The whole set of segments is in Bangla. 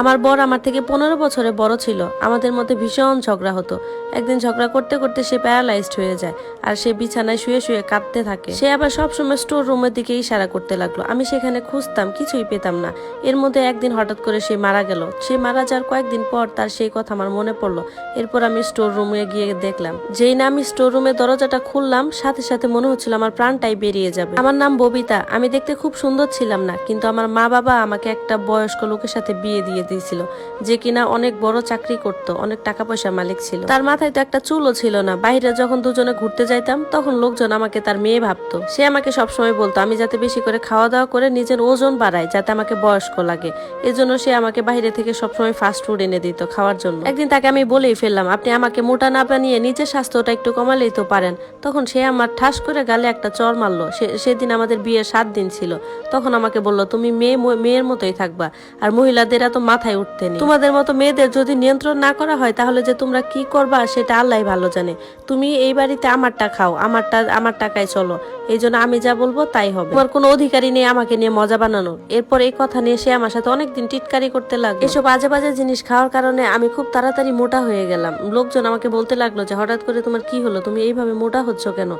আমার বর আমার থেকে পনেরো বছরে বড় ছিল। আমাদের মধ্যে ভীষণ ঝগড়া হতো। একদিন ঝগড়া করতে করতে সে প্যারালাইজড হয়ে যায় আর সে বিছানায় শুয়ে শুয়ে কাঁদতে থাকে। সে আবার সবসময় স্টোর রুমের দিকে ইশারা করতে লাগল। আমি সেখানে খুঁজতাম, কিছুই পেতাম না। এর মধ্যে একদিন হঠাৎ করে সে মারা গেল। সে মারা যাওয়ার কয়েকদিন পর তার সেই কথা আমার মনে পড়ল। এরপর আমি স্টোর রুমে গিয়ে দেখলাম। যেই না আমি স্টোর রুমের দরজাটা খুললাম, সাথে সাথে মনে হচ্ছিল আমার প্রাণটাই বেরিয়ে যাবে। আমার নাম ববিতা। আমি দেখতে খুব সুন্দর ছিলাম না, কিন্তু আমার মা বাবা আমাকে একটা বয়স্ক লোকের সাথে বিয়ে দিয়ে দিয়েছিল, যে কিনা অনেক বড় চাকরি করত, অনেক টাকা পয়সা মালিক ছিল। তার মাথায় তো একটা চুলও ছিল না। বাইরে যখন দুজনে ঘুরতে যাইতাম, তখন লোকজন আমাকে তার মেয়ে ভাবতো। সে আমাকে সবসময় বলতো, আমি যাতে বেশি করে খাওয়া দাওয়া করে নিজের ওজন বাড়াই, যাতে আমাকে বয়স্ক লাগে। এজন্য সে আমাকে বাইরে থেকে সবসময় ফাস্ট ফুড এনে দিত খাওয়ার জন্য। একদিন তাকে আমি বলেই ফেললাম, আপনি আমাকে মোটা না বানিয়ে নিজের স্বাস্থ্যটা একটু কমালেই তো পারেন। তখন সে আমার ঠাস করে গালে একটা চর মারলো। সেদিন আমাদের বিয়ের সাত দিন ছিল। তখন আমাকে বলল, তুমি মেয়ে, ম- মেয়ের মতোই থাকবা। আর মহিলাদের এত মাথায় উঠতে নেই। তোমাদের মতো মেয়েদের যদি নিয়ন্ত্রণ না করা হয়, তাহলে যে তোমরা কি করবা, সেটা আল্লাহ ভালো জানে। তুমি এই বাড়িতে আমারটা খাও, আমারটা, আমার টাকায় চলো। এই জন্য আমি যা বলব তাই হবে। তোমার কোনো অধিকারী নেই আমাকে নিয়ে মজা বানানো এরপর এই কথা নিয়ে সে আমার সাথে অনেকদিন টিটকারি করতে লাগল। এসব বাজে বাজে জিনিস খাওয়ার কারণে আমি খুব তাড়াতাড়ি মোটা হয়ে গেলাম। লোকজন আমাকে বলতে লাগল যে, হঠাৎ করে তোমার কি হলো? তুমি এইভাবে মোটা হচ্ছ কেন?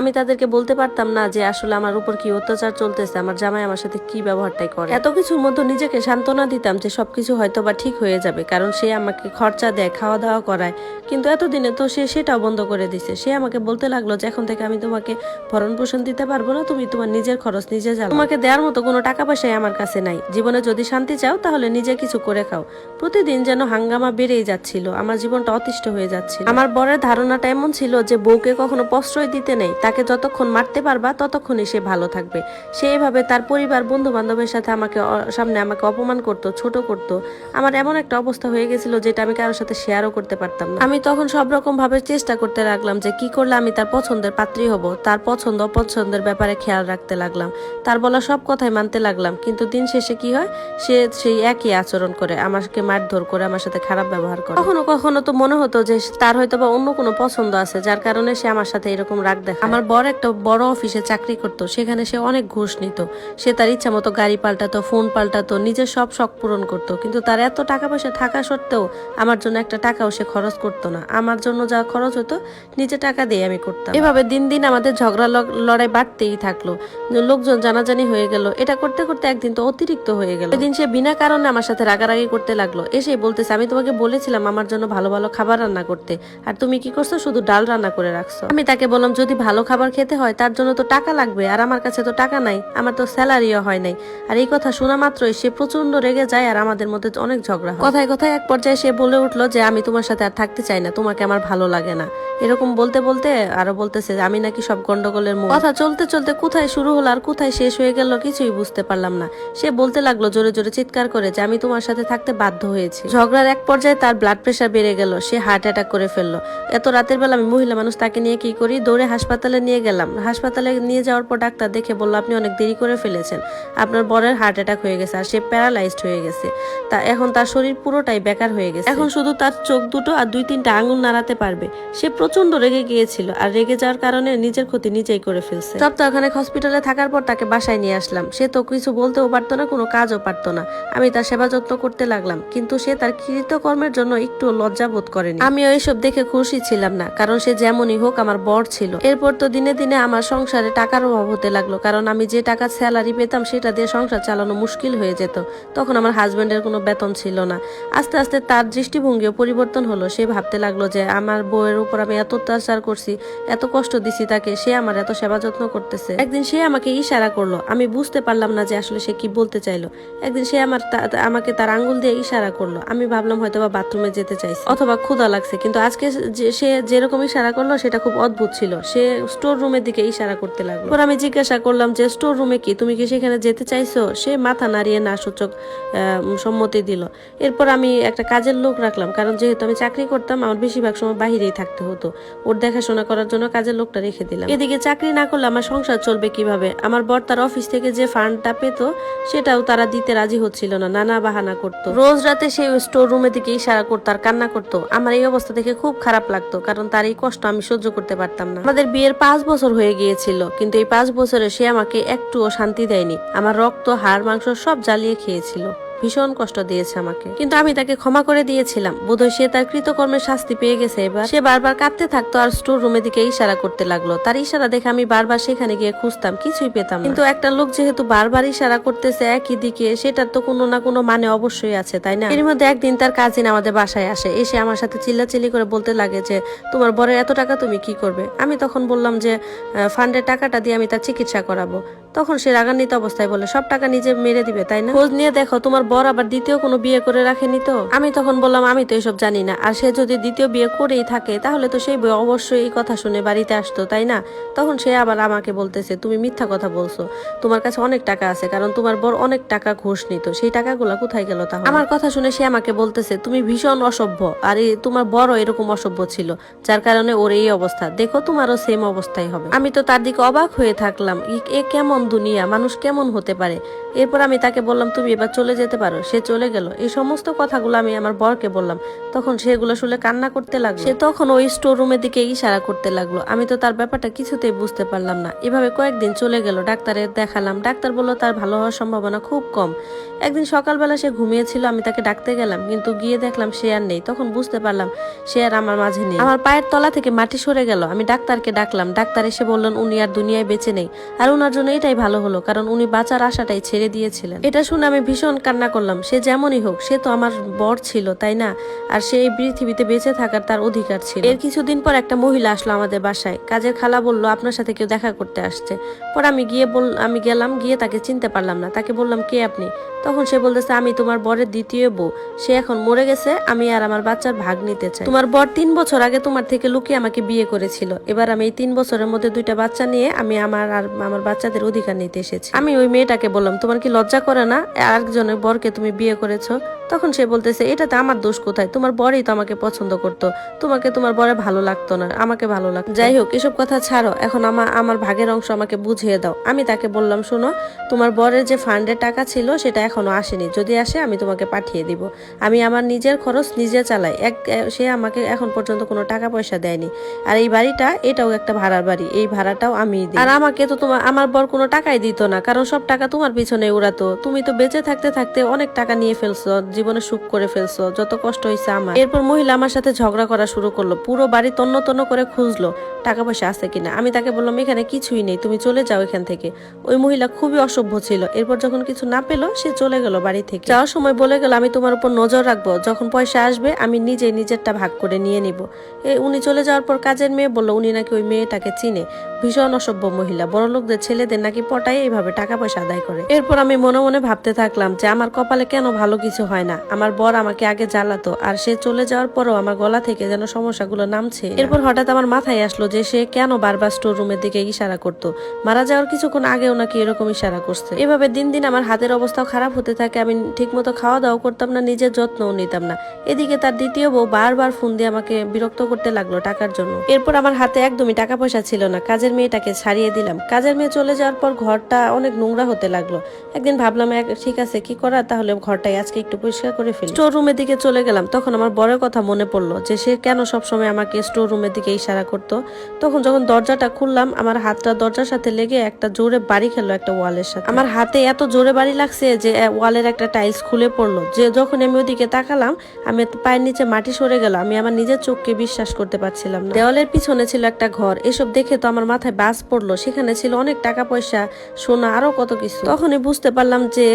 আমি তাদেরকে বলতে পারতাম না যে, আসলে আমার উপর কি অত্যাচার চলতেছে? আমার জামাই আমার সাথে কি ব্যবহারটাই করে? এত কিছুর মধ্যে নিজেকে সান্ত্বনা দিতাম যে সবকিছু হয়তো বা ঠিক হয়ে যাবে, কারণ সে আমাকে খরচা দেয় খাওয়া দাওয়া করায়। কিন্তু এতদিনে তো সে সেটাও বন্ধ করে দিছে। সে আমাকে বলতে লাগল যে, এখন থেকে আমি তোমাকে ভরণ পোষণ দিতে পারব না, তুমি তোমার নিজের খরচ নিজে যাও তোমাকে দেওয়ার মতো কোনো টাকা পয়সাই আমার কাছে নাই। জীবনে যদি শান্তি চাও, তাহলে নিজে কিছু করে খাও। প্রতিদিন যেন হাঙ্গামা বেড়েই যাচ্ছিল, আমার জীবনটা অতিষ্ঠ হয়ে যাচ্ছিল। আমার বরের ধারণাটা এমন ছিল যে, বউকে কখনো প্রশ্রয় দিতে নেই। তাকে যতক্ষণ মারতে পারবা, ততক্ষণই সে ভালো থাকবে। সে এভাবে তার পরিবার বন্ধু বান্ধবের সাথে আমাকে সামনে আমাকে অপমান করতো, ছোট করতো। আমার এমন একটা অবস্থা হয়ে গেছিল যেটা আমি কারোর সাথে শেয়ারও করতে পারতাম না। আমি তখন সব রকম ভাবে চেষ্টা করতে লাগলাম যে কি করলে আমি তার পছন্দের পাত্রী হব। তার পছন্দ অপছন্দের ব্যাপারে খেয়াল রাখতে লাগলাম। তার বলা সব কথাই মানতে লাগলাম। কিন্তু দিন শেষে কি হয়? সে সেই একই আচরণ করে, আমাকে মারধর করে, আমার সাথে খারাপ ব্যবহার করে। কখনো কখনো তো মনে হতো যে তার হয়তো বা অন্য কোনো পছন্দ আছে, যার কারণে সে আমার সাথে এরকম রাগ দেখা আমার বড় একটা বড় অফিসে চাকরি করতো। সেখানে সে অনেক ঘুষ নিত। সে তার ইচ্ছা মতো গাড়ি পাল্টাতো, ফোন পাল্টাতো, নিজের সব শখ পূরণ করতো। কিন্তু তার এত টাকা পয়সা থাকা সত্ত্বেও আমার জন্য একটা টাকাও সে খরচ করতো না। আমার জন্য যা খরচ হতো, নিজে টাকা দিয়ে আমি করতাম। এভাবে দিন দিন আমাদের ঝগড়া লড়াই বাড়তেই থাকল। লোকজন জানাজানি হয়ে গেল। এটা করতে করতে একদিন তো অতিরিক্ত হয়ে গেল। এদিন সে বিনা কারণে আমার সাথে রাগারাগি করতে লাগল। এসে বলতেছে, আমি তোমাকে বলেছিলাম আমার জন্য ভালো ভালো খাবার রান্না করতে। আর তুমি কি করছ? শুধু ডাল রান্না করে রাখছো। আমি তাকে বললাম, যদি ভালো খাবার খেতে হয়, তার জন্য তো টাকা লাগবে। আর আমার কাছে তো টাকা নাই। আমার তো স্যালারিও হয় নাই। আর এই কথা শোনা মাত্রই সে প্রচণ্ড রেগে যায় আর আমাদের মধ্যে অনেক ঝগড়া কথায় কথায় এক পর্যায়ে সে বলে উঠল যে আমি তোমার সাথে আর থাকতে চাই না তোমাকে আমার ভালো লাগে না। এরকম বলতে বলতে আরও বলতেছে আমি নাকি সব গন্ডগোলের মূল। কথা চলতে চলতে কোথায় শুরু হলো আর কোথায় শেষ হয়ে গেল কিছুই বুঝতে পারলাম না। সে বলতে লাগল জোরে জোরে চিৎকার করে যে আমি তোমার সাথে থাকতে বাধ্য হয়েছি। ঝগড়ার এক পর্যায়ে তার ব্লাড প্রেশার বেড়ে গেল সে হার্ট অ্যাটাক করে ফেলল। এত রাতের বেলা আমি মহিলা মানুষ তাকে নিয়ে কি করি? দৌড়ে হাসপাতালে নিয়ে গেলাম। হাসপাতালে নিয়ে যাওয়ার পর ডাক্তার দেখে বলল আপনি অনেক দেরি করে ফেলেছেন। আপনার বরের হার্ট অ্যাটাক হয়ে গেছে আর সে প্যারালাইজড হয়ে গেছে। তা এখন তার শরীর পুরোটাই বেকার হয়ে গেছে। এখন শুধু তার চোখ দুটো আর দুই তিনটা আঙুল নাড়াতে পারবে। সে প্রচণ্ড রেগে গিয়েছিল আর রেগে যাওয়ার কারণে নিজের ক্ষতি নিজেই করে ফেলছে। সপ্তাহখানেক হসপিটালে থাকার পর তাকে বাসায় নিয়ে আসলাম। সে তো কিছু বলতেও পারতো না, কোনো কাজও পারতো না। আমি তার সেবা যত্ন করতে লাগলাম, কিন্তু সে তার কৃতকর্মের জন্য একটু লজ্জা বোধ করেনি। আমি ওইসব দেখে খুশি ছিলাম না, কারণ সে যেমনই হোক আমার বর ছিল। এরপর তো দিনে দিনে আমার সংসারে টাকার অভাব হতে লাগল, কারণ আমি যে টাকা স্যালারি পেতাম সেটা দিয়ে সংসার চালানো মুশকিল হয়ে যেত। তখন আমার হাজবেন্ডের কোনো বেতন ছিল না। আস্তে আস্তে তার দৃষ্টিভঙ্গিও পরিবর্তন হলো। সে ভাবতে লাগল যে, আমার বউয়ের উপর আমি এত অত্যাচার করছি, এত কষ্ট দিছি তাকে, সে আমার এত সেবা যত্ন করতেছে। একদিন সে আমাকে ইশারা করল। আমি বুঝতে পারলাম না যে আসলে সে কি বলতে চাইলো। একদিন সে আমার আমাকে তার আঙ্গুল দিয়ে ইশারা করল। আমি ভাবলাম হয়তো বা বাথরুমে যেতে চাইছে অথবা ক্ষুধা লাগছে, কিন্তু আজকে সে যেরকম ইশারা করল, সেটা খুব অদ্ভুত ছিল। সে স্টোর রুমের দিকে ইশারা করতে লাগল। পর আমি জিজ্ঞাসা করলাম যে, স্টোর রুমে কি? তুমি কি সেখানে যেতে চাইছো? সে মাথা নাড়িয়ে, না, সূচক সম্মতি দিল। এরপর আমি একটা কাজের লোক রাখলাম, কারণ যেহেতু আমি চাকরি করতাম, আমার বেশিরভাগ সময় বাহিরেই থাকতে হতো। ওর দেখাশোনা করার জন্য কাজের লোকটা রেখে দিলাম। এদিকে চাকরি না করলে আমার সংসার চলবে কীভাবে? আমার বর তার অফিস থেকে যে ফান্ডটা পেত, সেটাও তারা দিতে রাজি হচ্ছিল না, নানা বাহানা করতো। রোজ রাতে সে স্টোর রুমের দিকে ইশারা করতো, আর কান্না করতো। আমার এই অবস্থা দেখে খুব খারাপ লাগতো, কারণ তার এই কষ্ট আমি সহ্য করতে পারতাম না। আমাদের বিয়ের পাঁচ বছর হয়ে গিয়েছিল, কিন্তু এই পাঁচ বছরে সে আমাকে একটুও শান্তি দেয়নি। আমার রক্ত, হাড়, মাংস সব জ্বালিয়ে খেয়েছিল। ভীষণ কষ্ট দিয়েছে আমাকে। কিন্তু আমি তাকে ক্ষমা করে দিয়েছিলাম। বোধহয় সে তার কৃতকর্মের শাস্তি পেয়ে গেছে এবার। সে বারবার কাঁদতে থাকতো আর স্টোর রুমের দিকে ইশারা করতে লাগল। তার ইশারা দেখে আমি বারবার সেখানে গিয়ে খুঁজতাম, কিছুই পেতাম কিন্তু একটা লোক যেহেতু বারবার ইশারা করতেছে একই দিকে, সেটার তো কোনো না কোনো মানে অবশ্যই আছে, তাই না? এর মধ্যে একদিন তার কাজিন আমাদের বাসায় আসে। এসে আমার সাথে চিল্লাচিল্লি করে বলতে লাগে যে, তোমার বরের এত টাকা তুমি কি করবে? আমি তখন বললাম যে ফান্ডের টাকাটা দিয়ে আমি তার চিকিৎসা করাবো। তখন সে রাগান্বিত অবস্থায় বলে, সব টাকা নিজে মেরে দিবে, তাই না? খোঁজ নিয়ে দেখো, তোমার বর আবার দ্বিতীয় কোনো বিয়ে করে রাখেনি তো? আমি তখন বললাম, আমি তো এসব জানি না। আর সে যদি দ্বিতীয় বিয়ে করেই থাকে, তাহলে তো সেই অবশ্যই এই কথা শুনে বাড়িতে আসতো, তাই না? তখন সে আবার আমাকে বলতেছে, তুমি মিথ্যা কথা বলছো। তোমার কাছে অনেক টাকা আছে, কারণ তোমার বর অনেক টাকা ঘুষ নিত। সেই টাকাগুলো কোথায় গেল তাহলে? আমার কথা শুনে সে আমাকে বলতেছে, তুমি ভীষণ অসভ্য। আর তোমার বড় এরকম অসভ্য ছিল, যার কারণে ওর এই অবস্থা। দেখো, তোমারও সেম অবস্থাই হবে। আমি তো তার দিকে অবাক হয়ে থাকলাম এ কেমন দুনিয়া মানুষ কেমন হতে পারে? এরপর আমি তাকে বললাম, তুমি এবার চলে যেতে পারো। সে চলে গেল। এই সমস্ত কথাগুলো আমি আমার বরকে বললাম। তখন সেগুলো শুনে কান্না করতে লাগল। সে তখন ওই স্টোর রুমের দিকে ইশারা করতে লাগল। আমি তো তার ব্যাপারটা কিছুতেই বুঝতে পারলাম না। এভাবে কয়েকদিন চলে গেল। ডাক্তারের দেখালাম। ডাক্তার বলল, তার ভালো হওয়ার সম্ভাবনা খুব কম। একদিন সকালবেলা সে ঘুমিয়েছিল। আমি তাকে ডাকতে গেলাম, কিন্তু গিয়ে দেখলাম সে আর নেই। তখন বুঝতে পারলাম সে আর আমার মাঝে নেই। আমার পায়ের তলা থেকে মাটি সরে গেল। আমি ডাক্তারকে ডাকলাম। ডাক্তার এসে বললেন, উনি আর দুনিয়ায় বেঁচে নেই। আর ওনার জন্য এটাই ভালো হলো, কারণ উনি বাঁচার আশাটাই ছেড়ে দিয়েছিলেন। এটা শুনে আমি ভীষণ কান্না করলাম। সে যেমনই হোক, সে তো আমার বর ছিল, তাই না? আর সে এই পৃথিবীতে বেঁচে থাকার তার অধিকার ছিল। এর কিছুদিন পর একটা মহিলা আসলো আমাদের বাসায়। কাজের খালা বলল, আপনার সাথে কেউ দেখা করতে আসছে। পর আমি গিয়ে বল, আমি গেলাম, গিয়ে তাকে চিনতে পারলাম না। তাকে বললাম, কে আপনি? তখন সে বলতেছে, আমি তোমার বরের দ্বিতীয় বউ। সে এখন মরে গেছে, আমি আর আমার বাচ্চার ভাগ নিতে চাই। তোমার বর তিন বছর আগে তোমার থেকে লুকিয়ে আমাকে বিয়ে করেছিল। এবার আমি এই তিন বছরের মধ্যে দুইটা বাচ্চা নিয়ে আমি আমার আর আমার বাচ্চাদের অধিকার নিতে এসেছি। আমি ওই মেয়েটাকে বললাম, তোমার কি লজ্জা করে না? আরেকজনের বরকে তুমি বিয়ে করেছ। তখন সে বলতেছে এটাতে আমার দোষ কোথায়? তোমার বরই তো আমাকে পছন্দ করতো। তোমাকে তোমার বরে ভালো লাগতো না, আমাকে ভালো লাগতো যাই হোক, এসব কথা ছাড়ো। এখন আমার আমার ভাগের অংশ আমাকে বুঝিয়ে দাও। আমি তাকে বললাম, শোনো, তোমার বরের যে ফান্ডের টাকা ছিল, সেটা এখনও আসেনি। যদি আসে, আমি তোমাকে পাঠিয়ে দিব। আমি আমার নিজের খরচ নিজে চালাই। এক সে আমাকে এখন পর্যন্ত কোনো টাকা পয়সা দেয়নি। আর এই বাড়িটা, এটাও একটা ভাড়ার বাড়ি। এই ভাড়াটাও আমি আর আমাকে তো তোমার আমার বর কোনো টাকাই দিত না। কারণ সব টাকা তোমার পিছনে উড়াতো তুমি তো বেঁচে থাকতে থাকতে অনেক টাকা নিয়ে ফেলছো, জীবনে সুখ করে ফেলছো, যত কষ্ট হয়েছে আমার। এরপর মহিলা আমার সাথে ঝগড়া করা শুরু করল, পুরো বাড়ি তন্ন তন্ন করে খুঁজলো, টাকা পয়সা আছে কিনা। আমি তাকে বললাম, এখানে কিছুই নেই, তুমি চলে যাও এখান থেকে। ওই মহিলা খুবই অসভ্য ছিল। এরপর যখন কিছু না পেল, সে চলে গেল বাড়ি থেকে। যাওয়ার সময় বলে গেল, আমি তোমার উপর নজর রাখব। যখন পয়সা আসবে, আমি নিজে নিজেরটা ভাগ করে নিয়ে নিব। উনি চলে যাওয়ার পর কাজের মেয়ে বলল, উনি নাকি ওই মেয়েটাকে চিনে। ভীষণ অসভ্য মহিলা। বড় লোকদের ছেলেদের নাকি পটায় এইভাবে টাকা পয়সা আদায় করে। এরপর আমি মনে মনে ভাবতে থাকলাম যে আমার কপালে কেন ভালো কিছু হয় না? আমার বর আমাকে আগে জ্বালাতো, আর সে চলে যাওয়ার পরও আমার গলা থেকে যেন সমস্যাগুলো নামছে। এরপর হঠাৎ আমার মাথায় আসলো যে সে কেন বারবার স্টোর রুমের দিকে ইশারা করতো? মারা যাওয়ার কিছুক্ষণ আগেও নাকি এরকম ইশারা করছে। এভাবে দিন দিন আমার হাতের অবস্থাও খারাপ হতে থাকে, আমি ঠিকমতো খাওয়া দাওয়া করতাম না, নিজের যত্নও নিতাম না। এদিকে তার দ্বিতীয় বউ বারবার ফোন দিয়ে আমাকে বিরক্ত করতে লাগল টাকার জন্য। এরপর আমার হাতে একদমই টাকা পয়সা ছিল না, কাজের মেয়েটাকে ছাড়িয়ে দিলাম। কাজের মেয়ে চলে যাওয়ার পর ঘরটা অনেক নোংরা হতে লাগল। একদিন ভাবলাম ঠিক আছে, কি করা? তাহলে ঘরটাই আজকে একটু পরিষ্কার করে ফেলি। স্টোর রুমের দিকে চলে গেলাম। তখন আমার বড় কথা মনে পড়ল যে, সে কেন সব সময় আমাকে স্টোর রুমের দিকে ইশারা করতো? তখন যখন দরজাটা খুললাম, আমার হাতটা দরজার সাথে লেগে একটা জোরে বাড়ি খেলো একটা ওয়ালের সাথে। আমার হাতে এত জোরে বাড়ি লাগছে যে ওয়ালের একটা টাইলস খুলে পড়ল। যে, যখন আমি ওদিকে তাকালাম, আমি পায়ের নিচে মাটি সরে গেল আমি আমার নিজের চোখকে বিশ্বাস করতে পারছিলাম না। দেওয়ালের পিছনে ছিল একটা ঘর। এসব দেখে তো আমার মাথায় বাস পড়ল। সেখানে ছিল অনেক টাকা পয়সা, সোনা, আরও কত কিছু। তখনই বুঝতে পারলাম যে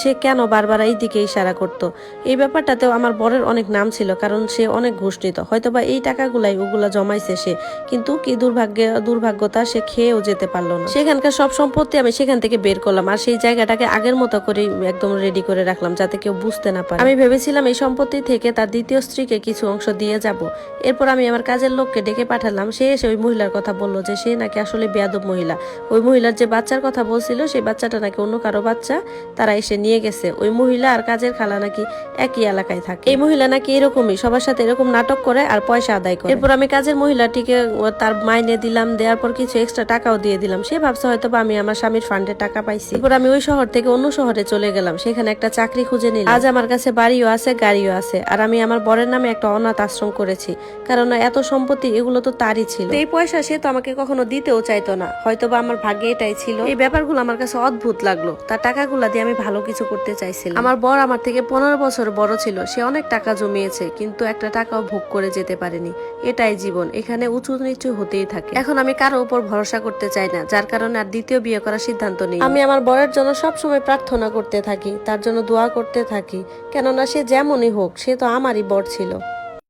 সে কেন বারবার এই দিকে ইশারা করতো। এই ব্যাপারটাতেও আমার বরের অনেক নাম ছিল, কারণ সে অনেক ঘুষ নিত হয়তোবা এই টাকাগুলাই ওগুলা জমাইছে সে, কিন্তু কি দুর্ভাগ্যে দুর্ভাগ্যতা সে খেয়েও যেতে পারল না। সেখানকার সব সম্পত্তি আমি সেখান থেকে বের করলাম আর সেই জায়গাটাকে আগের মতো করে একদম রেডি করে রাখলাম যাতে কেউ বুঝতে না পারে। আমি ভেবেছিলাম এই সম্পত্তি থেকে তার দ্বিতীয় স্ত্রীকে কিছু অংশ দিয়ে যাব। এরপর আমি আমার কাজের লোককে ডেকে পাঠালাম। সে এসে ওই মহিলার কথা বলল যে সে নাকি আসলে বেয়াদব মহিলা। ওই মহিলার যে বাচ্চার কথা বলছিল, সেই বাচ্চাটা নাকি অন্য কারও বাচ্চা, তারা এসে নিয়ে গেছে। ওই মহিলা আর কাজের খালা নাকি একই এলাকায় থাকে। এই মহিলা নাকি এরকমই, সবার সাথে এরকম নাটক করে আর পয়সা আদায় করে। এরপর আমি কাজের মহিলাটিকে তার মাইনে দিলাম, দেওয়ার পর কিছু এক্সট্রা টাকাও দিয়ে দিলাম। সে ভাবছে হয়তো বা আমি আমার স্বামীর ফান্ডে টাকা পাইছি। এরপর আমি ওই শহর থেকে অন্য শহরে চলে গেলাম। সেখানে একটা চাকরি খুঁজে নিলাম। আজ আমার কাছে বাড়িও আছে, গাড়িও আছে। আর আমি আমার বরের নামে একটা অনাথ আশ্রম করেছি। কারণ এত সম্পত্তি, এগুলো তো তারই ছিল। এই পয়সা সে তো আমাকে কখনো দিতেও চাইতো না। হয়তো বা আমার ভাগ্যে এটাই ছিল। এই ব্যাপারগুলো আমার কাছে অদ্ভুত লাগল। তার টাকাগুলা দিয়ে আমি ভালো কিছু করতে চাইছিলাম। আমার বর আমার থেকে পনেরো বছর বড় ছিল সে অনেক টাকা জমিয়েছে কিন্তু একটা টাকাও ভোগ করে যেতে পারেনি। এটাই জীবন এখানে উঁচু নিচু হতেই থাকে। এখন আমি কারও উপর ভরসা করতে চাই না যার কারণে আর দ্বিতীয় বিয়ে করার সিদ্ধান্ত নেই আমি আমার বরের জন্য সবসময় প্রার্থনা করতে থাকি তার জন্য দোয়া করতে থাকি কেননা সে যেমনই হোক সে তো আমারই বর ছিল।